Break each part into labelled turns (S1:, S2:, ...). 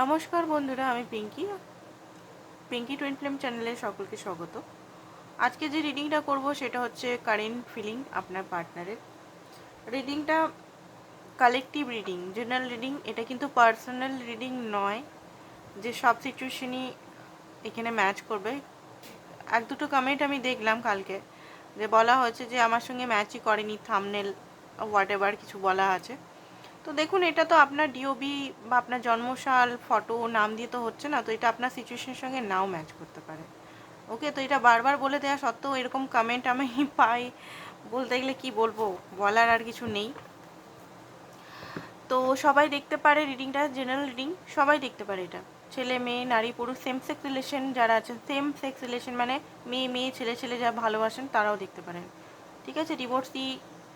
S1: নমস্কার বন্ধুরা, আমি পিঙ্কি। পিঙ্কি টুইন ফিল্ম চ্যানেলে সকলকে স্বাগত। আজকে যে রিডিংটা করব সেটা হচ্ছে কারেন্ট ফিলিং আপনার পার্টনারের রিডিংটা কালেকটিভ রিডিং জেনারেল রিডিং এটা কিন্তু পার্সোনাল রিডিং নয়। যে সব সিচুয়েশনই এখানে ম্যাচ করবে। এক দুটো কমেন্ট আমি দেখলাম কালকে, যে বলা হয়েছে যে আমার সঙ্গে ম্যাচই করেনি থামনেল হোয়াট এভার কিছু বলা আছে। তো দেখুন, এটা তো আপনার ডিওবি বা আপনার জন্মসাল ফটো নাম দিয়ে তো হচ্ছে না, তো এটা আপনার সিচুয়েশনের সঙ্গে নাও ম্যাচ করতে পারে। ওকে তো এটা বারবার বলে দেওয়া সত্ত্বেও এরকম কমেন্ট আমি পাই, বলতে গেলে কি বলব, বলার আর কিছু নেই। তো সবাই দেখতে পারে রিডিংটা জেনারেল রিডিং সবাই দেখতে পারে এটা। ছেলে, মেয়ে, নারী, পুরুষ সেম সেক্স রিলেশন যারা আছেন সেম সেক্স রিলেশন মানে মেয়ে মেয়ে, ছেলে ছেলে যারা ভালোবাসেন তারাও দেখতে পারেন। ঠিক আছে ডিভোর্সি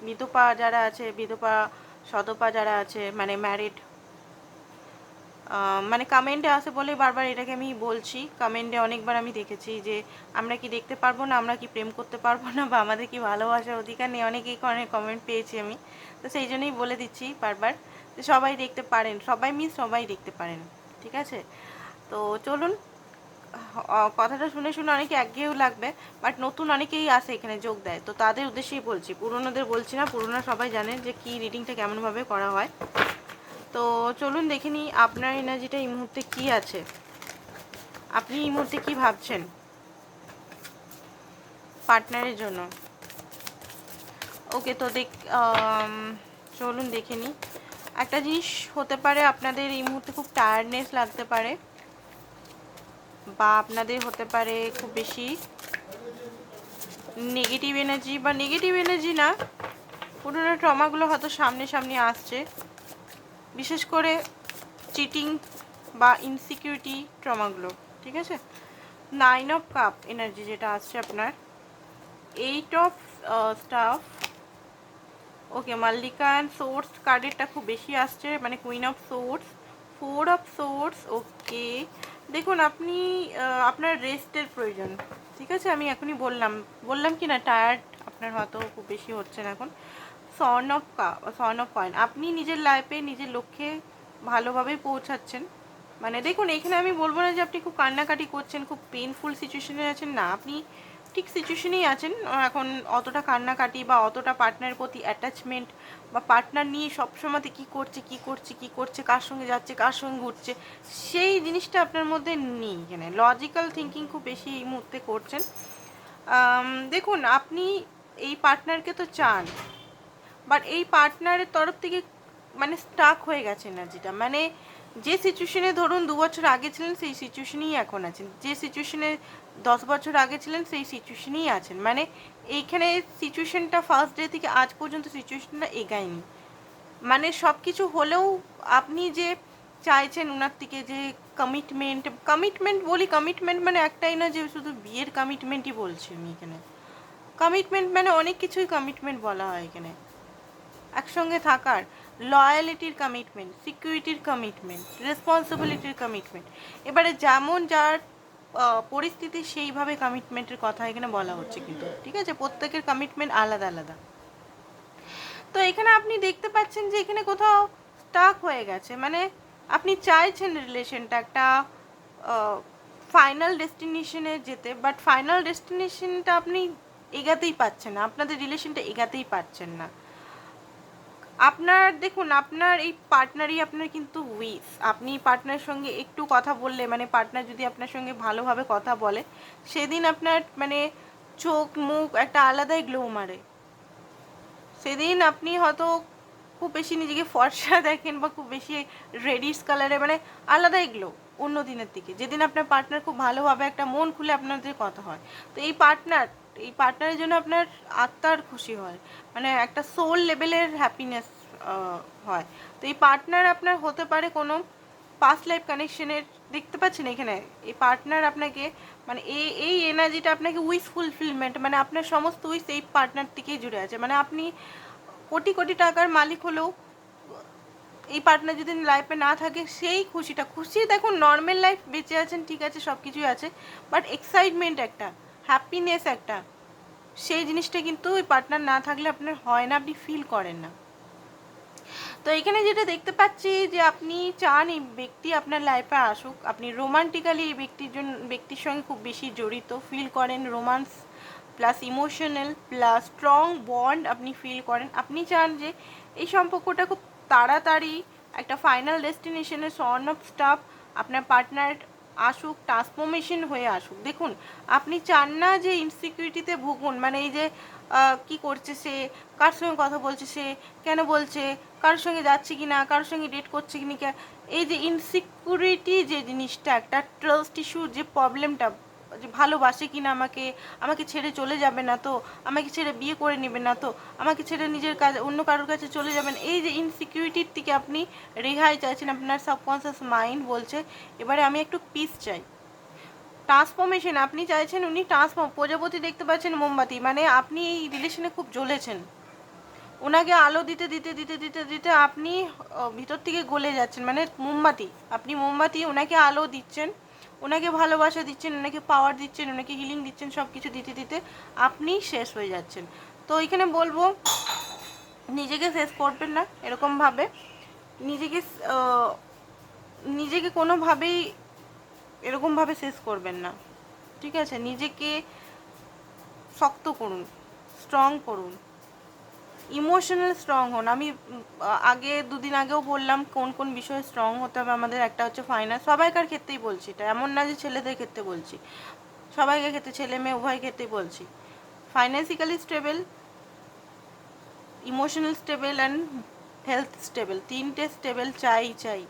S1: বিধবা যারা আছে, বিধবা সদপা যারা আছে মানে ম্যারিড মানে কমেন্টে আসে বলে বারবার এটাকে আমি বলছি। কমেন্টে অনেকবার আমি দেখেছি যে, আমরা কি দেখতে পারব না, আমরা কি প্রেম করতে পারব না, বা আমাদের কি ভালোবাসার অধিকার নেই? অনেকেই অনেক কমেন্ট পেয়েছি আমি। তো সেই জন্যই বলে দিচ্ছি বারবার যে সবাই দেখতে পারেন। সবাই মিস সবাই দেখতে পারেন। ঠিক আছে? তো চলুন কথাটা শুনে শুনে অনেকে একঘেয়েও লাগবে বাট নতুন অনেকেই আসে এখানে যোগ দেয়। তো তাদের উদ্দেশ্যেই বলছি, পুরোনোদের বলছি না, পুরোনো সবাই জানেন যে কি রিডিংটা কেমনভাবে করা হয়। তো চলুন দেখে নিই আপনার এনার্জিটা এই মুহূর্তে কি আছে। আপনি এই মুহূর্তে কি ভাবছেন? পার্টনারের জন্য। ওকে তো দেখ চলুন দেখে নিই। একটা জিনিস হতে পারে, আপনাদের এই মুহূর্তে খুব টায়ার্ডনেস লাগতে পারে। বা আপনাদের হতে পারে খুব বেশি নেগেটিভ এনার্জি বা নেগেটিভ এনার্জি না, পুরোনো ট্রমাগুলো হয়তো সামনে সামনে আসছে। বিশেষ করে চিটিং বা ইনসিকিউরিটি ট্রমাগুলো, ঠিক আছে? নাইন অফ কাপ এনার্জি যেটা আসছে আপনার eight of staff okay Mallika and swords কার্ডেরটা খুব বেশি আসছে মানে queen of swords four of swords okay দেখুন, আপনি আপনার রেস্টের প্রয়োজন। ঠিক আছে? আমি এখনই বললাম। বললাম কি না টায়ার্ড আপনার হয়তো খুব বেশি হচ্ছে না এখন son of son of coin আপনি নিজের লাইফে নিজের লক্ষ্যে ভালোভাবে পৌঁছাচ্ছেন। মানে দেখুন, এখানে আমি বলব না যে আপনি খুব কান্নাকাটি করছেন, খুব পেনফুল সিচুয়েশনে আছেন। না, আপনি ঠিক সিচুয়েশনেই আছেন। এখন অতটা কান্নাকাটি বা অতটা পার্টনারের প্রতি অ্যাটাচমেন্ট বা পার্টনার নিয়ে সবসময়তে কী করছে, কি করছে কি করছে, কার সঙ্গে যাচ্ছে, কার সঙ্গে ঘুরছে, সেই জিনিসটা আপনার মধ্যে নেই এখানে। লজিক্যাল থিঙ্কিং খুব বেশি এই মুহূর্তে করছেন। দেখুন, আপনি এই পার্টনারকে তো চান বাট এই পার্টনারের তরফ থেকে মানে স্টাক হয়ে গেছে এনার্জিটা মানে যে সিচুয়েশনে ধরুন দু বছর আগে ছিলেন, সেই সিচুয়েশনেই এখন আছেন। যে সিচুয়েশনে দশ বছর আগে ছিলেন, সেই সিচুয়েশনেই আছেন। মানে এইখানে সিচুয়েশনটা ফার্স্ট ডে থেকে আজ পর্যন্ত সিচুয়েশনটা এগায়নি মানে সব কিছু হলেও আপনি যে চাইছেন ওনার থেকে যে কমিটমেন্ট কমিটমেন্ট বলি কমিটমেন্ট মানে একটাই না যে শুধু বিয়ের কমিটমেন্টই বলছি আমি এখানে। কমিটমেন্ট মানে অনেক কিছুই কমিটমেন্ট বলা হয় এখানে। একসঙ্গে থাকার। লয়ালিটির কমিটমেন্ট সিকিউরিটির কমিটমেন্ট রেসপন্সিবিলিটির কমিটমেন্ট এবারে যেমন যার পরিস্থিতি সেইভাবে কমিটমেন্টের কথা এখানে বলা হচ্ছে কিন্তু। ঠিক আছে? প্রত্যেকের কমিটমেন্ট আলাদা আলাদা। তো এখানে আপনি দেখতে পাচ্ছেন যে এখানে কোথাও স্টাক হয়ে গেছে। মানে আপনি চাইছেন রিলেশনটা একটা ফাইনাল ডেস্টিনেশনে যেতে বাট ফাইনাল ডেস্টিনেশনটা আপনি এগাতেই পাচ্ছেন না। আপনাদের রিলেশনটা এগাতেই পারছেন না। আপনার, দেখুন, আপনার এই পার্টনারই আপনার কিন্তু উইস আপনি পার্টনারের সঙ্গে একটু কথা বললে মানে পার্টনার যদি আপনার সঙ্গে ভালোভাবে কথা বলে, সেদিন আপনার মানে চোখ, মুখ একটা আলাদাই গ্লো মারে। সেদিন আপনি হয়তো খুব বেশি নিজেকে ফর্সা দেখেন বা খুব বেশি রেডিস কালারে মানে আলাদাই গ্লো অন্য দিনের থেকে যেদিন আপনার পার্টনার খুব ভালোভাবে একটা মন খুলে আপনাদের কথা হয়। তো এই পার্টনার এই পার্টনারের জন্য আপনার আত্মার খুশি হয়। মানে একটা সোল লেভেলের হ্যাপিনেস হয়। তো এই পার্টনার আপনার হতে পারে কোনো পাস্ট লাইফ কানেকশনের দেখতে পাচ্ছেন এখানে? এই পার্টনার আপনাকে মানে এই এই এনার্জিটা আপনাকে উইস ফুলফিলমেন্ট মানে আপনার সমস্ত উইস এই পার্টনার থেকেই জুড়ে আছে। মানে আপনি কোটি কোটি টাকার মালিক হলেও এই পার্টনার যদি লাইফে না থাকে, সেই খুশিটা, খুশি দেখুন নর্মাল লাইফ বেঁচে আছেন, ঠিক আছে সব কিছুই আছে বাট এক্সাইটমেন্ট একটা হ্যাপিনেস একটা, সেই জিনিসটা কিন্তু ওই পার্টনার না থাকলে আপনার হয় না, আপনি ফিল করেন না। তো এখানে যেটা দেখতে পাচ্ছি যে আপনি চান এই ব্যক্তি আপনার লাইফে আসুক। আপনি রোমান্টিক্যালি এই ব্যক্তির জন্য ব্যক্তির সঙ্গে খুব বেশি জড়িত ফিল করেন romance plus emotional plus strong bond আপনি ফিল করেন। আপনি চান যে এই সম্পর্কটা খুব তাড়াতাড়ি একটা ফাইনাল ডেস্টিনেশনে সর্ন অফ স্টাফ আপনার পার্টনার আসুক ট্রান্সফরমেশন হয়ে আসুক। দেখুন, আপনি চান না যে ইনসিকিউরিটিতে ভুগুন মানে এই যে কি করছে সে, কার সঙ্গে কথা বলছে সে, কেন বলছে কারোর সঙ্গে যাচ্ছে কি না কারোর সঙ্গে ডেট করছে কি না এই যে ইনসিকিউরিটি যে জিনিসটা, একটা ট্রাস্ট ইস্যুর যে প্রবলেমটা যে ভালোবাসে কি না আমাকে আমাকে ছেড়ে চলে যাবে না তো, আমাকে ছেড়ে বিয়ে করে নেবে না তো, আমাকে ছেড়ে নিজের কাজ, অন্য কারোর কাছে চলে যাবেন এই যে ইনসিকিউরিটির থেকে আপনি রেহাই চাইছেন, আপনার সাবকনসিয়াস মাইন্ড বলছে, এবারে আমি একটু পিস চাই। ট্রান্সফরমেশন আপনি চাইছেন, উনি ট্রান্সফর্ম প্রজাপতি দেখতে পাচ্ছেন মোমবাতি মানে আপনি এই রিলেশনে খুব জ্বলেছেন। ওনাকে আলো দিতে দিতে দিতে দিতে দিতে আপনি ভিতর থেকে গলে যাচ্ছেন মানে মোমবাতি, আপনি মোমবাতি ওনাকে আলো দিচ্ছেন ওনাকে ভালোবাসা দিচ্ছেন, ওনাকে পাওয়ার দিচ্ছেন, ওনাকে হিলিং দিচ্ছেন সব কিছু দিতে দিতে আপনি শেষ হয়ে যাচ্ছেন। তো এখানে বলব, নিজেকে শেষ করবেন না এরকমভাবে। নিজেকে নিজেকে কোনোভাবেই এরকমভাবে শেষ করবেন না। ঠিক আছে? নিজেকে শক্ত করুন স্ট্রং করুন। ইমোশনাল স্ট্রং হন। আমি আগে দুদিন আগেও বললাম কোন কোন বিষয়ে স্ট্রং হতে হবে আমাদের। একটা হচ্ছে ফাইন্যান্স সবাইকার ক্ষেত্রেই বলছি এটা। এমন না যে ছেলেদের ক্ষেত্রে বলছি। সবাইকার ক্ষেত্রে, ছেলে মেয়ে, উভয় ক্ষেত্রেই বলছি। Financially stable emotional stable and health stable তিনটে স্টেবল চাই চাই।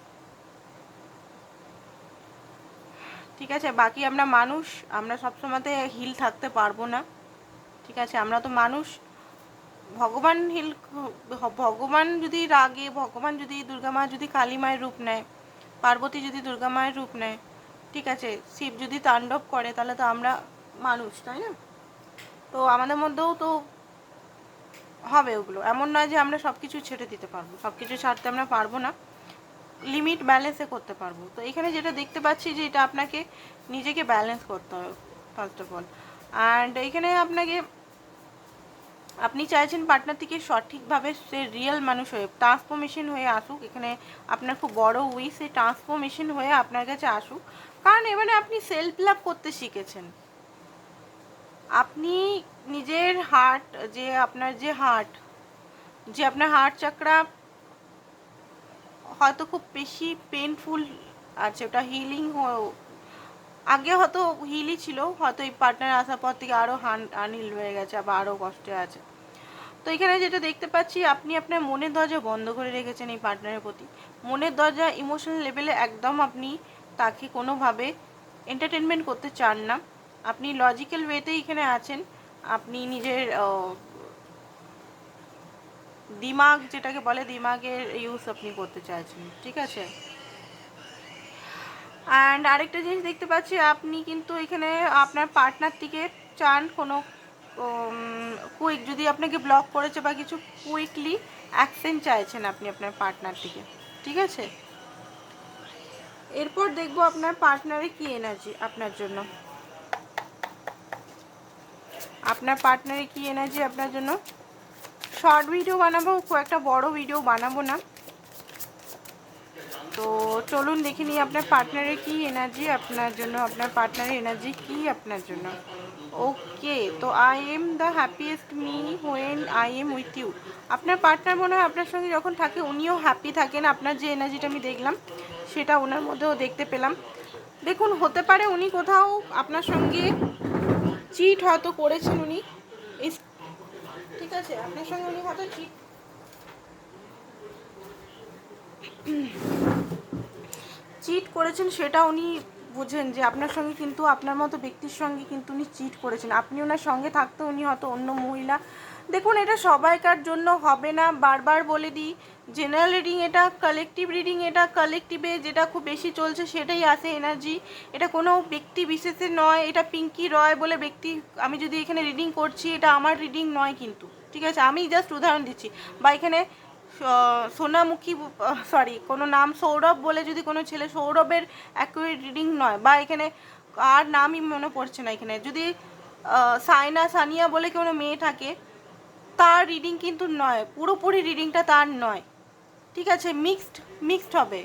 S1: ঠিক আছে? বাকি আমরা মানুষ, আমরা সবসময়তে হিল থাকতে পারব না। ঠিক আছে? আমরা তো মানুষ। ভগবান হিল, ভগবান যদি রাগে, ভগবান যদি দুর্গা মা যদি কালী মায়ের রূপ নেয়, পার্বতী যদি দুর্গা মায়ের রূপ নেয়, ঠিক আছে, শিব যদি তাণ্ডব করে, তাহলে তো আমরা মানুষ, তাই না? তো আমাদের মধ্যেও তো হবে ওগুলো। এমন নয় যে আমরা সব কিছু ছেড়ে দিতে পারব সব কিছু ছাড়তে আমরা পারব না। লিমিট ব্যালেন্সে করতে পারব। তো এখানে যেটা দেখতে পাচ্ছি যে এটা আপনাকে নিজেকে ব্যালেন্স করতে হবে ফার্স্ট অফ অল অ্যান্ড এখানে আপনাকে আপনি চাইছেন পার্টনার থেকে সঠিকভাবে সে রিয়েল মানুষ হয়ে ট্রান্সফরমেশন হয়ে আসুক। এখানে আপনার খুব বড় উইস সেই ট্রান্সফরমেশন হয়ে আপনার কাছে আসুক। কারণ এবারে আপনি সেলফ লাভ করতে শিখেছেন। আপনি নিজের হার্ট যে আপনার যে হার্ট যে আপনার হার্ট চাকরা হয়তো খুব বেশি পেনফুল আছে, ওটা হিলিং আগে হয়তো হিলই ছিল, হয়তো এই পার্টনার আসার পর থেকে আরও হান, আনহিল হয়ে গেছে, আবার আরও কষ্টে আছে। তো এখানে যেটা দেখতে পাচ্ছি, আপনি আপনার মনের দরজা বন্ধ করে রেখেছেন এই পার্টনারের প্রতি। মনের দরজা ইমোশনাল লেভেলে একদম আপনি তাকে কোনোভাবে এন্টারটেনমেন্ট করতে চান না। আপনি লজিক্যাল ওয়েতেই এখানে আছেন। আপনি নিজের দিমাগ যেটাকে বলে, দিমাগের ইউজ আপনি করতে চাইছেন, ঠিক আছে? অ্যান্ড আরেকটা জিনিস দেখতে পাচ্ছি, আপনি কিন্তু এখানে আপনার পার্টনার থেকে চান কোনো কুইক যদি আপনাকে ব্লক করেছে বা কিছু কুইকলি অ্যাকশন চাইছেন আপনি আপনার পার্টনার থেকে ঠিক আছে? এরপর দেখব আপনার পার্টনারে কি এনার্জি আপনার জন্য। আপনার পার্টনারে কি এনার্জি আপনার জন্য? শর্ট ভিডিও বানাবো, খুব একটা বড় ভিডিও বানাবো না। তো চলুন দেখে নিই আপনার পার্টনারের কি এনার্জি আপনার জন্য, আপনার পার্টনারের এনার্জি কি আপনার জন্য? ওকে তো I am the happiest me when I am with you আপনার পার্টনার মনে হয় আপনার সঙ্গে যখন থাকে, উনিও হ্যাপি থাকেন। আপনার যে এনার্জিটা আমি দেখলাম, সেটা ওনার মধ্যেও দেখতে পেলাম। দেখুন, হতে পারে উনি কোথাও আপনার সঙ্গে চিট হয়তো করেছেন উনি। ঠিক আছে, আপনার সঙ্গে উনি হয়তো চিট চিট করেছেন সেটা উনি বুঝেন যে আপনার সঙ্গে কিন্তু আপনার মতো ব্যক্তির সঙ্গে কিন্তু উনি চিট করেছেন। আপনি ওনার সঙ্গে থাকতে উনি হয়তো অন্য মহিলা। দেখুন, এটা সবাইকার জন্য হবে না। বারবার বলে দিই জেনারেল রিডিং এটা কালেকটিভ রিডিং এটা কালেকটিভে যেটা খুব বেশি চলছে সেটাই আসে এনার্জি এটা কোনো ব্যক্তি বিশেষে নয়, এটা পিঙ্কি রয় বলে ব্যক্তি, আমি যদি এখানে রিডিং করছি, এটা আমার রিডিং নয় কিন্তু। ঠিক আছে, আমি জাস্ট উদাহরণ দিচ্ছি। বা এখানে সোনামুখী সরি কোনো নাম সৌরভ বলে যদি কোনো ছেলে সৌরভের অ্যাকুরেট রিডিং নয় বা এখানে আর নামই মনে পড়ছে না এখানে। যদি সাইনা সানিয়া বলে কোনো মেয়ে থাকে, তার রিডিং কিন্তু নয়, পুরোপুরি রিডিংটা তার নয়। ঠিক আছে? মিক্সড মিক্সড হবে।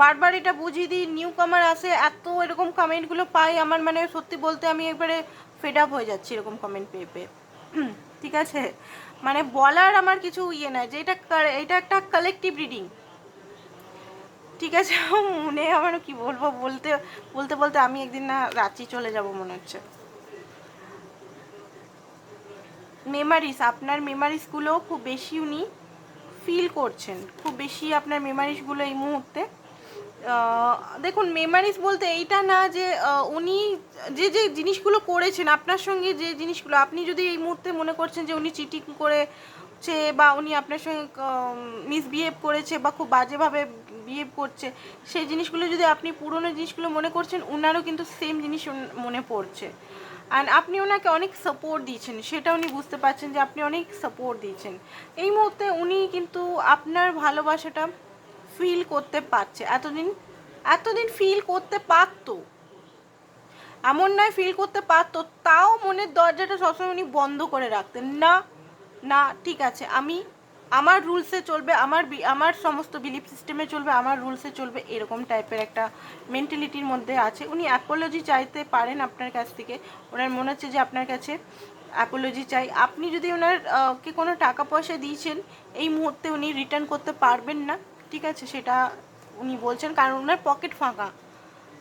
S1: বারবার এটা বুঝিয়ে দিই নিউ কামার আসে, এত এরকম কমেন্টগুলো পাই, আমার মানে সত্যি বলতে আমি একবারে ফেড আপ হয়ে যাচ্ছি এরকম কমেন্ট পেয়ে পেয়ে। ঠিক আছে? মানে বলার আমার কিছু ইয়ে নাই, যে এটা এটা একটা কালেকটিভ রিডিং ঠিক আছে, মনে আমার কি বলব, বলতে বলতে বলতে আমি একদিন না রাঁচি চলে যাব মনে হচ্ছে। মেমারিস আপনার মেমারিসগুলো খুব বেশি উনি ফিল করছেন। খুব বেশি আপনার মেমারিসগুলো এই মুহূর্তে দেখুন, মেমারিস বলতে এইটা না যে উনি যে যে জিনিসগুলো করেছেন, আপনার সঙ্গে যে জিনিসগুলো, আপনি যদি এই মুহূর্তে মনে করছেন যে উনি চিটিং করেছে বা উনি আপনার সঙ্গে মিসবিহেভ করেছে বা খুব বাজেভাবে বিহেভ করছে, সেই জিনিসগুলো যদি আপনি পুরনো জিনিসগুলো মনে করছেন ওনারও কিন্তু সেম জিনিস মনে পড়ছে। অ্যান্ড আপনি ওনাকে অনেক সাপোর্ট দিয়েছেন, সেটা উনি বুঝতে পারছেন যে আপনি অনেক সাপোর্ট দিয়েছেন। এই মুহূর্তে উনি কিন্তু আপনার ভালোবাসাটা ফিল করতে পারছে। এতদিন এতদিন ফিল করতে পারতো। এমন নয় ফিল করতে পারতো, তাও মনের দরজাটা সবসময় উনি বন্ধ করে রাখতেন। না না, ঠিক আছে, আমি, আমার রুলসে চলবে, আমার আমার সমস্ত বিলিফ সিস্টেমে চলবে, আমার রুলসে চলবে, এরকম টাইপের একটা মেন্টালিটির মধ্যে আছে। উনি অ্যাপোলজি চাইতে পারেন আপনার কাছ থেকে। ওনার মনে হচ্ছে যে আপনার কাছে অ্যাপোলজি চাই। আপনি যদি ওনার কে কোনো টাকা পয়সা দিয়েছেন, এই মুহূর্তে উনি রিটার্ন করতে পারবেন না। ঠিক আছে, সেটা উনি বলছেন। কারণ ওনার পকেট ফাঁকা।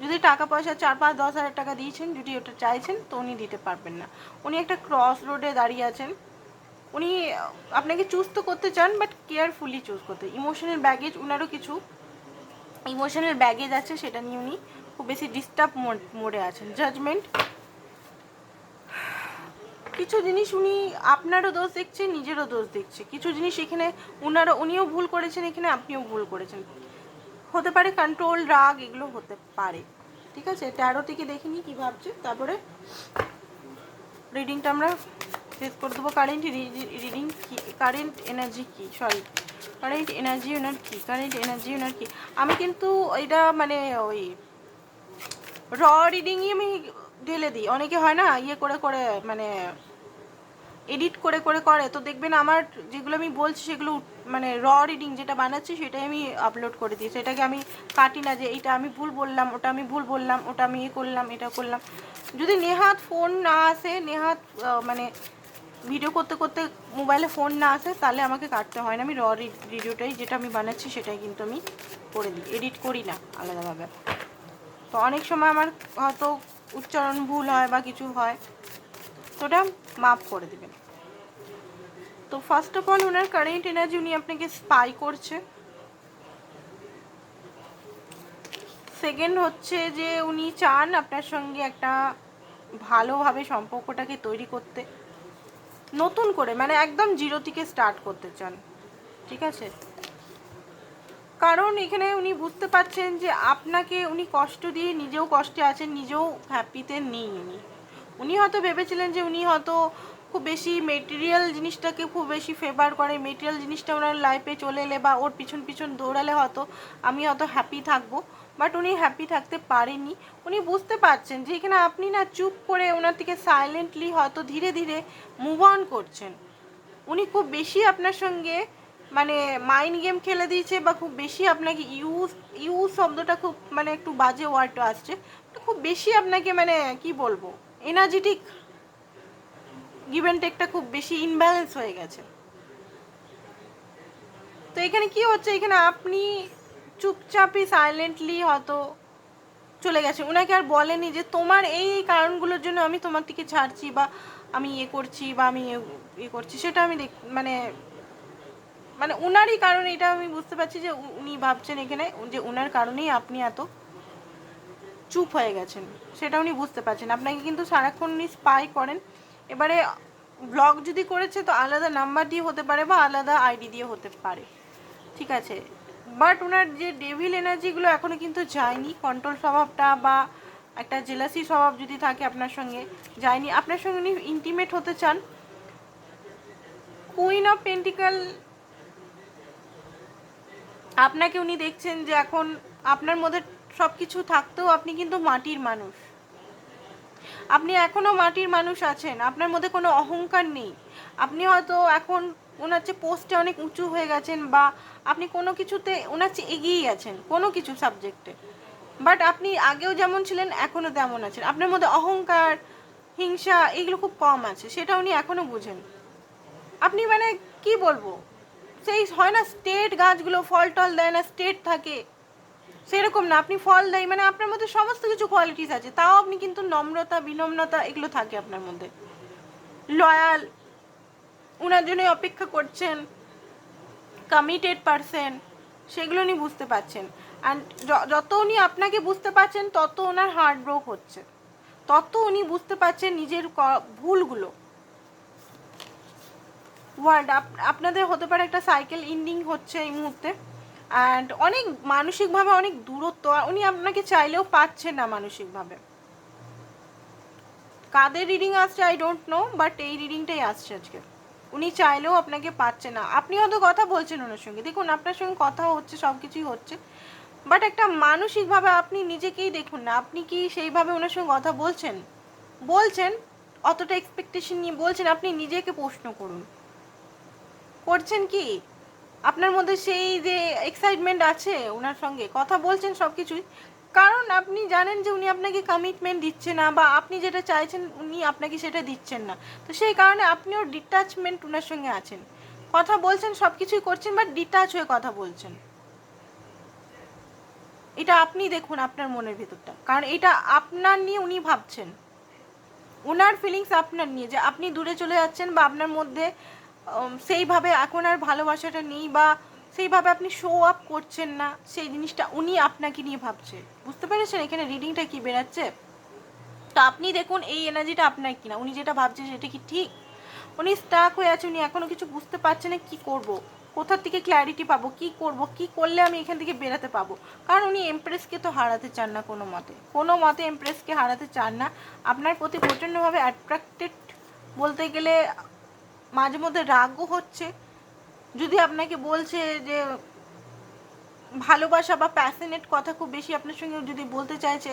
S1: যদি টাকা পয়সা চার পাঁচ, দশ হাজার টাকা দিয়েছেন, যদি ওটা চাইছেন, তো উনি দিতে পারবেন না। উনি একটা ক্রস রোডে দাঁড়িয়ে আছেন। উনি, আপনাকে চুজ তো করতে চান বাট কেয়ারফুলি চুজ করতে। ইমোশনাল ব্যাগেজ উনারও কিছু। ইমোশনাল ব্যাগেজ আছে, সেটা নিয়ে উনি খুব বেশি ডিস্টার্ব মোডে আছেন। জাজমেন্ট কিছু জিনিস উনি আপনারও দোষ দেখছে, নিজেরও দোষ দেখছে। কিছু জিনিস এখানে উনারও, উনিও ভুল করেছেন, এখানে আপনিও ভুল করেছেন। হতে পারে কন্ট্রোল রাগ, এগুলো হতে পারে। ঠিক আছে? তেরো থেকে দেখিনি কি ভাবছে, তারপরে রিডিংটা আমরা শেষ করে দেবো। কারেন্ট রিডিং কি কারেন্ট এনার্জি কি? সরি কারেন্ট এনার্জি ওনার কি? কারেন্ট এনার্জি ওনার কি? আমি কিন্তু এটা মানে ওই র রিডিংই আমি ঢেলে দিই। অনেকে হয় না ইয়ে করে করে মানে এডিট করে করে করে। তো দেখবেন আমার যেগুলো আমি বলছি, সেগুলো মানে র রিডিং যেটা বানাচ্ছি, সেটাই আমি আপলোড করে দিই সেটাকে আমি কাটি না যে এইটা আমি ভুল বললাম, ওটা আমি ভুল বললাম, ওটা আমি এ করলাম, এটা করলাম। যদি নেহাত ফোন না আসে, নেহাত মানে ভিডিও করতে করতে মোবাইলে ফোন না আসে, তাহলে আমাকে কাটতে হয় না। আমি র ভিডিওটাই যেটা আমি বানাচ্ছি, সেটাই কিন্তু আমি করে দিই। এডিট করি না আলাদাভাবে। তো অনেক সময় আমার হয়তো উচ্চারণ ভুল হয় বা কিছু হয়, তো ওটা মাফ করে দেবেন। তো ফার্স্ট অফ অল ওনার কারেন্ট এনার্জি উনি আপনাকে স্পাই করছে। সেকেন্ড হচ্ছে যে উনি চান আপনার সঙ্গে একটা ভালোভাবে সম্পর্কটাকে তৈরি করতে। নতুন করে মানে একদম জিরো থেকে স্টার্ট করতে চান। ঠিক আছে? কারণ এখানে উনি বুঝতে পারছেন যে আপনাকে উনি কষ্ট দিয়ে নিজেও কষ্টে আছেন, নিজেও হ্যাপিতে নেই উনি। উনি হয়তো ভেবেছিলেন যে উনি হয়তো খুব বেশি মেটেরিয়াল জিনিসটাকে খুব বেশি ফেভার করে। মেটেরিয়াল জিনিসটা ওনার লাইফে চলে এলে বা ওর পিছন পিছন দৌড়ালে হয়তো আমি হয়তো হ্যাপি থাকব। বাট উনি হ্যাপি থাকতে পারেনি উনি বুঝতে পারছেন যে এখানে আপনি না চুপ করে ওনার থেকে সাইলেন্টলি হয়তো ধীরে ধীরে মুভ অন করছেন। উনি খুব বেশি আপনার সঙ্গে মানে মাইন্ড গেম খেলে দিয়েছে বা খুব বেশি আপনাকে ইউজ ইউজ শব্দটা খুব মানে একটু বাজে ওয়ার্ড আসছে। খুব বেশি আপনাকে মানে কি বলব এনার্জেটিক গিভেন টেকটা খুব বেশি ইনব্যালেন্স হয়ে গেছে। তো এখানে কি হচ্ছে? এখানে আপনি চুপচাপই সাইলেন্টলি হয়তো চলে গেছে। ওনাকে আর বলেনি যে তোমার এই কারণগুলোর জন্য আমি তোমার থেকে ছাড়ছি বা আমি ইয়ে করছি বা আমি ইয়ে- ইয়ে করছি, সেটা আমি দেখ মানে মানে উনারই কারণ এটা আমি বুঝতে পারছি যে উনি ভাবছেন এখানে যে উনার কারণেই আপনি এত চুপ হয়ে গেছেন। সেটা উনি বুঝতে পারছেন। আপনাকে কিন্তু সারাক্ষণ উনি স্পাই করেন। এবারে ব্লগ যদি করেছে তো আলাদা নাম্বার দিয়ে হতে পারে বা আলাদা আইডি দিয়ে হতে পারে। ঠিক আছে? বাট ওনার যে ডেভিল এনার্জিগুলো এখনও কিন্তু যায়নি। কন্ট্রোল স্বভাবটা বা একটা জেলাসি স্বভাব যদি থাকে আপনার সঙ্গে, যায়নি। আপনার সঙ্গে উনি ইন্টিমেট হতে চান। কুইন অফ পেন্টিক্যাল আপনাকে উনি দেখছেন যে এখন আপনার মধ্যে সব কিছু থাকতেও আপনি কিন্তু মাটির মানুষ। আপনি এখনও মাটির মানুষ আছেন, আপনার মধ্যে কোনো অহংকার নেই। আপনি হয়তো এখন ওনার চেয়ে পোস্টে অনেক উঁচু হয়ে গেছেন বা আপনি কোনো কিছুতে ওনার চেয়ে এগিয়েই আছেন, কোনো কিছু সাবজেক্টে বাট আপনি আগেও যেমন ছিলেন এখনও তেমন আছেন। আপনার মধ্যে অহংকার, হিংসা এগুলো খুব কম আছে, সেটা উনি এখনও বুঝেন। আপনি মানে কি বলব? সেই হয় না স্টেট গাছগুলো ফল টল দেয় না স্টেট থাকে। সেরকম না, আপনি ফল দেয় মানে আপনার মধ্যে সমস্ত কিছু কোয়ালিটিস আছে, তাও আপনি কিন্তু নম্রতা, বিনম্রতা এগুলো থাকে আপনার মধ্যে। লয়াল ওনার জন্য অপেক্ষা করছেন কমিটেড পারসন সেগুলো উনি বুঝতে পারছেন। অ্যান্ড যত উনি আপনাকে বুঝতে পারছেন, তত ওনার হার্ট ব্রোক হচ্ছে। তত উনি বুঝতে পারছেন নিজের ভুলগুলো। ওয়ার্ল্ড আপনাদের হতে পারে একটা সাইকেল ইন্ডিং হচ্ছে এই মুহূর্তে। অ্যান্ড অনেক মানসিকভাবে অনেক দূরত্ব, আর উনি আপনাকে চাইলেও পাচ্ছেন না মানসিকভাবে। কাদের রিডিং আসছে আই ডোন্ট নো বাট এই রিডিংটাই আসছে আজকে। উনি চাইলেও আপনাকে পাচ্ছে না। আপনি হয়তো কথা বলছেন ওনার সঙ্গে। দেখুন, আপনার সঙ্গে কথা হচ্ছে সব কিছুই হচ্ছে। বাট একটা মানসিকভাবে আপনি নিজেকেই দেখুন না। আপনি কি সেইভাবে ওনার সঙ্গে কথা বলছেন? বলছেন, অতটা এক্সপেকটেশন নিয়ে বলছেন, আপনি নিজেকে প্রশ্ন করুন। করছেন কি? আপনার মধ্যে সেই যে এক্সাইটমেন্ট আছে ওনার সঙ্গে, কথা বলছেন সব কিছুই কারণ আপনি জানেন যে উনি আপনাকে কমিটমেন্ট দিচ্ছে না বা আপনি যেটা চাইছেন উনি আপনাকে সেটা দিচ্ছেন না। তো সেই কারণে আপনিও ডিটাচমেন্ট ওনার সঙ্গে আছেন। কথা বলছেন সব কিছুই করছেন বাট ডিটাচ হয়ে কথা বলছেন। এটা আপনি দেখুন আপনার মনের ভেতরটা। কারণ এটা আপনার নিয়ে উনি ভাবছেন। ওনার ফিলিংস আপনার নিয়ে যে আপনি দূরে চলে যাচ্ছেন বা আপনার মধ্যে সেইভাবে এখন আর ভালোবাসাটা নেই বা সেইভাবে আপনি শো আপ করছেন না, সেই জিনিসটা উনি আপনাকে নিয়ে ভাবছে। বুঝতে পেরেছেন? এখানে রিডিংটা কি বেরাচ্ছে? তো আপনি দেখুন এই এনার্জিটা আপনার কিনা। উনি যেটা ভাবছে সেটা কি ঠিক? উনি স্টাক হয়ে আছে, উনি এখনও কিছু বুঝতে পারছেন না কি করব। কোথার থেকে ক্ল্যারিটি পাবো, কি করব, কি করলে আমি এখান থেকে বেরাতে পাবো? কারণ উনি এমপ্রেসকে তো হারাতে চান না কোনো মতে। কোনো মতে এমপ্রেসকে হারাতে চান না। আপনার প্রতি প্রচণ্ডভাবে অ্যাট্রাক্টেড বলতে গেলে মাঝে মধ্যে রাগও হচ্ছে। যদি আপনাকে বলছে যে, ভালোবাসা বা প্যাশনেট কথা খুব বেশি আপনার সঙ্গে যদি বলতে চাইছে,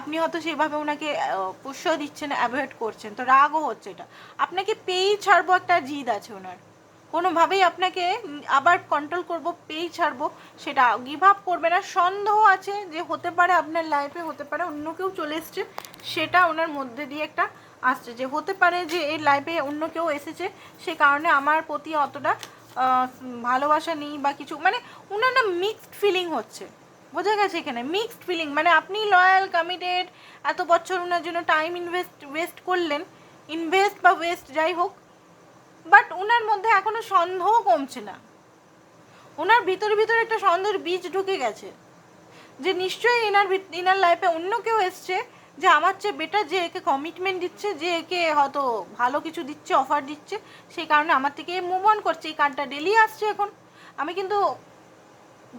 S1: আপনি হয়তো সেভাবে ওনাকে প্রশ্রয় দিচ্ছেন অ্যাভয়েড করছেন। তো রাগও হচ্ছে এটা। আপনাকে পেয়েই ছাড়বো একটা জিদ আছে ওনার। কোনোভাবেই আপনাকে আবার কন্ট্রোল করব, পেয়েই ছাড়বো, সেটা গিভ আপ করবে না। সন্দেহ আছে যে হতে পারে আপনার লাইফে হতে পারে অন্য কেউ চলে এসছে, সেটা ওনার মধ্যে দিয়ে একটা আসছে। যে হতে পারে যে এই লাইফে অন্য কেউ এসেছে, সে কারণে আমার প্রতি অতটা ভালোবাসা নেই বা কিছু মানে ওনার না মিক্সড ফিলিং হচ্ছে। বোঝা গেছে এখানে? মিক্সড ফিলিং মানে আপনি লয়াল কমিটেড এত বছর ওনার জন্য টাইম ইনভেস্ট ওয়েস্ট করলেন ইনভেস্ট বা ওয়েস্ট যাই হোক বাট ওনার মধ্যে এখনও সন্দেহ কমছে না। ওনার ভিতরে ভিতরে একটা সন্দেহের বীজ ঢুকে গেছে। যে নিশ্চয়ই এনার ভিত- এনার লাইফে অন্য কেউ এসছে যে আমার চেয়ে বেটার যে একে কমিটমেন্ট দিচ্ছে, যে একে হয়তো ভালো কিছু দিচ্ছে অফার দিচ্ছে, সেই কারণে আমার থেকে মুভ অন করছে। এই কার্ডটা ডেলি আসছে এখন। আমি কিন্তু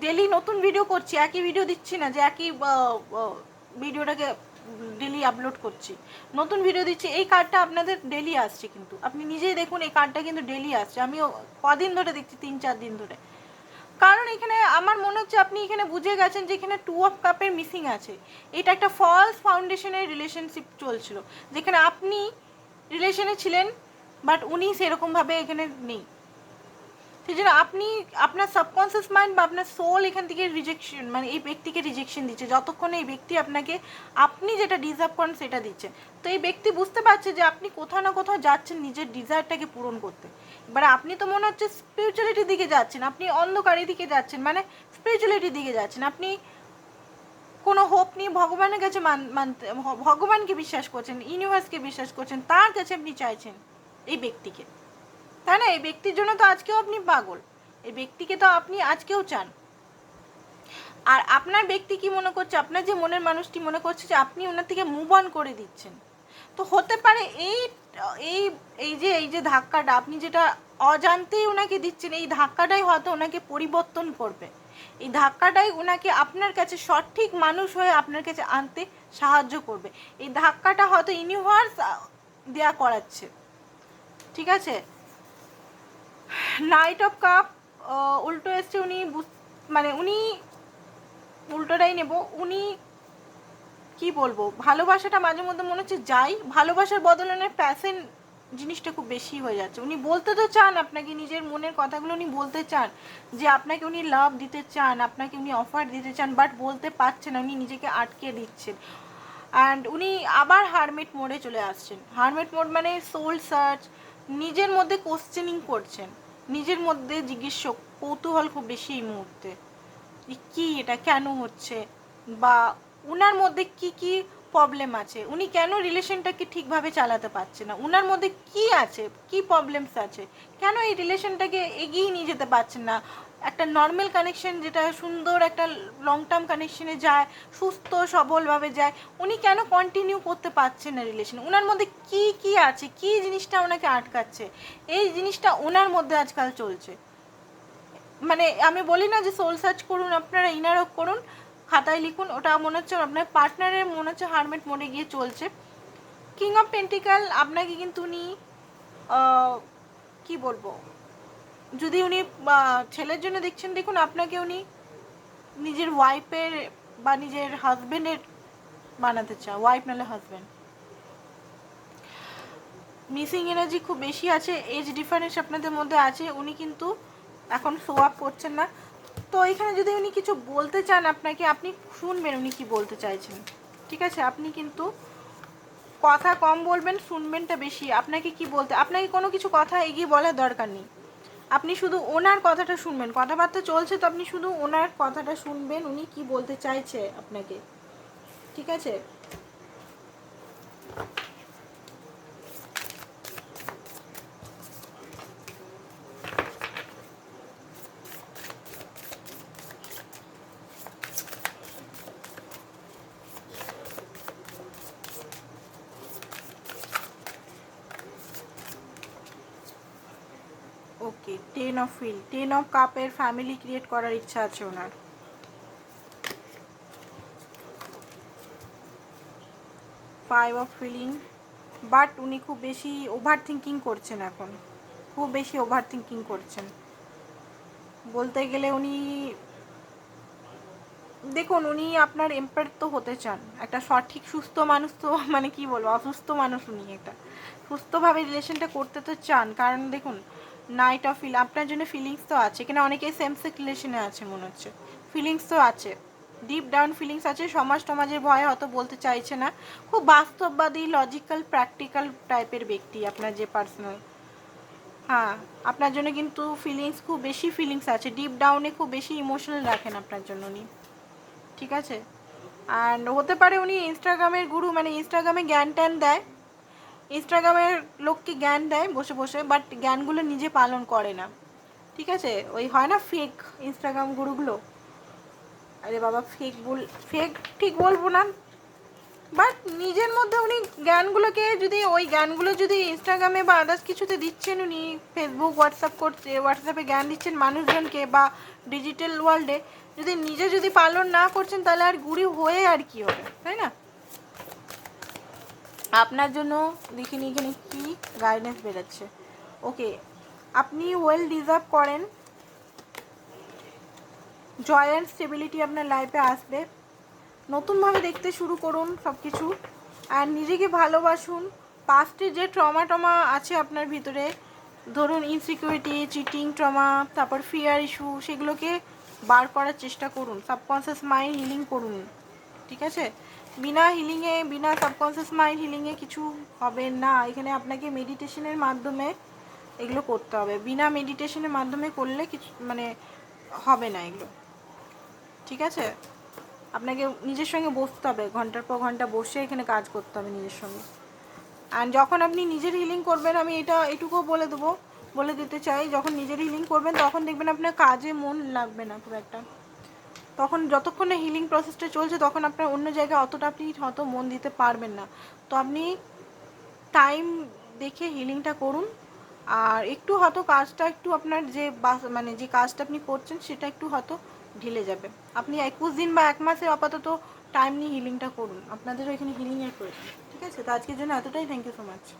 S1: ডেলি নতুন ভিডিও করছি, একই ভিডিও দিচ্ছি না, যে একই ভিডিওটাকে ডেলি আপলোড করছি। নতুন ভিডিও দিচ্ছি, এই কার্ডটা আপনাদের ডেলি আসছে কিন্তু। আপনি নিজেই দেখুন, এই কার্ডটা কিন্তু ডেলি আসছে। আমিও কদিন ধরে দেখছি, তিন চার দিন ধরে। এখানে আমার মনে হচ্ছে আপনি এখানে বুঝে গেছেন যে এখানে টু অফ কাপের মিসিং আছে। এটা একটা ফলস ফাউন্ডেশনের রিলেশনশিপ চলছিল। যেখানে আপনি রিলেশনে ছিলেন বাট উনি সেরকমভাবে এখানে নেই। সেই জন্য আপনি, আপনার সাবকনসিয়াস মাইন্ড বা আপনার সোল এখান থেকে রিজেকশন মানে এই ব্যক্তিকে রিজেকশন দিচ্ছে। যতক্ষণে এই ব্যক্তি আপনাকে, আপনি যেটা ডিজার্ভ করেন সেটা দিচ্ছে। তো এই ব্যক্তি বুঝতে পারছে যে আপনি কোথাও না কোথাও যাচ্ছেন নিজের ডিজায়ারটাকে পূরণ করতে। এবার আপনি তো মনে হচ্ছে স্পিরিচুয়ালিটির দিকে যাচ্ছেন, আপনি অন্ধকারের দিকে যাচ্ছেন মানে স্পিরিচুয়ালিটির দিকে যাচ্ছেন। আপনি কোনো হোপ নিয়ে ভগবানের কাছে মান- মানতে ভগবানকে বিশ্বাস করছেন ইউনিভার্সকে বিশ্বাস করছেন, তার কাছে আপনি চাইছেন এই ব্যক্তিকে। তাই না? এই ব্যক্তির জন্য তো আজকেও আপনি পাগল। এই ব্যক্তিকে তো আপনি আজকেও চান। আর আপনার ব্যক্তি কি মনে করছে? আপনার যে মনের মানুষটি মনে করছে যে আপনি ওনার থেকে মুভ অন করে দিচ্ছেন। তো হতে পারে এই এই এই যে এই যে ধাক্কাটা, আপনি যেটা অজান্তেই ওনাকে দিচ্ছেন, এই ধাক্কাটাই হয়তো ওনাকে পরিবর্তন করবে। এই ধাক্কাটাই ওনাকে আপনার কাছে সঠিক মানুষ হয়ে আপনার কাছে আনতে সাহায্য করবে। এই ধাক্কাটা হয়তো ইউনিভার্স দেয়া করাচ্ছে। ঠিক আছে? নাইট অফ কাপ উল্টো এসছে উনি মানে উনি, উল্টোটাই নেব। উনি কি বলব? ভালোবাসাটা মাঝে মধ্যে মনে হচ্ছে যাই। ভালোবাসার বদলে প্যাশন জিনিসটা খুব বেশি হয়ে যাচ্ছে। উনি বলতে তো চান আপনাকে, নিজের মনের কথাগুলো উনি বলতে চান যে আপনাকে উনি লাভ দিতে চান, আপনাকে উনি অফার দিতে চান বাট বলতে পারছেন উনি নিজেকে আটকে দিচ্ছেন। অ্যান্ড উনি আবার হারমেট মোডে চলে আসছেন। হারমেট মোড মানে সোল সার্চ নিজের মধ্যে কোশ্চেনিং করছেন। নিজের মধ্যে জিজ্ঞেস কৌতূহল খুব বেশি এই মুহূর্তে। কি এটা কেন হচ্ছে? বা উনার মধ্যে কি কি প্রবলেম আছে? উনি কেন রিলেশনটাকে ঠিকভাবে চালাতে পারছে না? উনার মধ্যে কি আছে? কি প্রবলেমস আছে? কেন এই রিলেশনটাকে এগিয়ে নিয়ে যেতে পারছেন না? একটা নর্মাল কানেকশন যেটা সুন্দর একটা লং টার্ম কানেকশনে যায়, সুস্থ, সবলভাবে যায়, উনি কেন কন্টিনিউ করতে পারছেন না রিলেশন ওনার মধ্যে কি কি আছে? কি জিনিসটা ওনাকে আটকাচ্ছে? এই জিনিসটা ওনার মধ্যে আজকাল চলছে। মানে আমি বলি না যে সোল সার্চ করুন, আপনারা ইনারক করুন খাতায় লিখুন। ওটা মনে হচ্ছে আপনার পার্টনারের মনে হচ্ছে হারমেট মোডে গিয়ে চলছে। কিং অফ পেন্টিকাল আপনাকে কিন্তু উনি কি বলব? যদি উনি ছেলের জন্য দেখছেন, দেখুন আপনাকে উনি নিজের ওয়াইফের বা নিজের হাজবেন্ডের বানাতে চায়। ওয়াইফ নাহলে হাজবেন্ড মিসিং এনার্জি খুব বেশি আছে এজ ডিফারেন্স আপনাদের মধ্যে আছে। উনি কিন্তু এখন শো আপ করছেন না। তো এখানে যদি উনি কিছু বলতে চান আপনাকে, আপনি শুনবেন উনি কি বলতে চাইছেন। ঠিক আছে? আপনি কিন্তু কথা কম বলবেন, শুনবেনটা বেশি। আপনাকে কি বলতে আপনাকে কোনো কিছু কথা এগিয়ে বলার দরকার নেই। আপনি শুধু ওনার কথাটা শুনবেন। কথাবার্তা চলছে তো আপনি শুধু ওনার কথাটা শুনবেন উনি কি বলতে চাইছে আপনাকে। ঠিক আছে okay ten of feel ten of কাপের ফ্যামিলি ক্রিয়েট করার ইচ্ছা আছে ওনার। ফাইভ অফ ফিলিং বাট উনি খুব বেশি ওভার থিঙ্কিং করছেন এখন। খুব বেশি ওভার থিঙ্কিং করছেন। বলতে গেলে উনি, দেখুন, উনি আপনার এম্পায়ার তো হতে চান। একটা সঠিক, সুস্থ মানুষ তো মানে কি বলব, অসুস্থ মানুষ উনি একটা সুস্থভাবে রিলেশনটা করতে তো চান। কারণ দেখুন নাইট অফ ফিল আপনার জন্য ফিলিংস তো আছে। কিনা অনেকেই সেম সেক আছে মনে হচ্ছে। ফিলিংস তো আছে। ডিপ ডাউন ফিলিংস আছে। সমাজ টমাজের ভয়ে হয়তো বলতে চাইছে না। খুব বাস্তববাদী লজিক্যাল প্র্যাকটিক্যাল টাইপের ব্যক্তি আপনার যে পার্সোনাল হ্যাঁ আপনার জন্য কিন্তু ফিলিংস খুব বেশি ফিলিংস আছে। ডিপ ডাউনে খুব বেশি ইমোশনাল রাখেন আপনার জন্য উনি। ঠিক আছে? অ্যান্ড হতে পারে উনি ইনস্টাগ্রামের গুরু মানে ইনস্টাগ্রামে জ্ঞান ট্যান দেয়। ইনস্টাগ্রামের লোককে জ্ঞান দেয় বসে বসে বাট জ্ঞানগুলো নিজে পালন করে না। ঠিক আছে? ওই হয় না ফেক ইনস্টাগ্রাম গুরুগুলো? আরে বাবা ফেক বল ফেক ঠিক বলব না বাট নিজের মধ্যে উনি জ্ঞানগুলোকে যদি, ওই জ্ঞানগুলো যদি ইনস্টাগ্রামে বা আদার্স কিছুতে দিচ্ছেন উনি ফেসবুক হোয়াটসঅ্যাপ করছে হোয়াটসঅ্যাপে জ্ঞান দিচ্ছেন মানুষজনকে বা ডিজিটাল ওয়ার্ল্ডে যদি নিজে যদি পালন না করছেন তাহলে আর গুরু হয়ে আর কি হবে, তাই না? আপনার জন্য দেখিনি এখানে কি গাইডেন্স বেরোচ্ছে? ওকে আপনি ওয়েল ডিজার্ভ করেন। জয় অ্যান্ড স্টেবিলিটি আপনার লাইফে আসবে। নতুনভাবে দেখতে শুরু করুন সব কিছু আর নিজেকে ভালোবাসুন। পাস্টে যে ট্রমা টমা আছে আপনার ভিতরে, ধরুন ইনসিকিউরিটি চিটিং ট্রমা তারপর ফিয়ার ইস্যু সেগুলোকে বার করার চেষ্টা করুন। সাবকনসিয়াস মাইন্ড হিলিং করুন। ঠিক আছে? বিনা হিলিংয়ে বিনা সাবকনসিয়াস মাইন্ড হিলিংয়ে কিছু হবে না। এখানে আপনাকে মেডিটেশনের মাধ্যমে এগুলো করতে হবে। বিনা মেডিটেশনের মাধ্যমে করলে কিছু মানে হবে না এগুলো। ঠিক আছে? আপনাকে নিজের সঙ্গে বসতে হবে। ঘণ্টার পর ঘণ্টা বসে এখানে কাজ করতে হবে নিজের সঙ্গে। আর যখন আপনি নিজের হিলিং করবেন, আমি এটা, এটুকুও বলে দেবো। বলে দিতে চাই, যখন নিজের হিলিং করবেন, তখন দেখবেন আপনার কাজে মন লাগবে না খুব একটা। তখন যতক্ষণে হিলিং প্রসেসটা চলছে, তখন আপনার অন্য জায়গায় অতটা আপনি হয়তো মন দিতে পারবেন না। তো আপনি টাইম দেখে হিলিংটা করুন। আর একটু হয়তো কাজটা একটু আপনার যে বাস- মানে যে কাজটা আপনি করছেন, সেটা একটু হয়তো ঢিলে যাবে। আপনি একুশ দিন বা এক মাসের আপাতত টাইম নিয়ে হিলিংটা করুন। আপনাদেরও এখানে হিলিংয়ের প্রয়োজন। ঠিক আছে? তো আজকের জন্য এতটাই। Thank you so much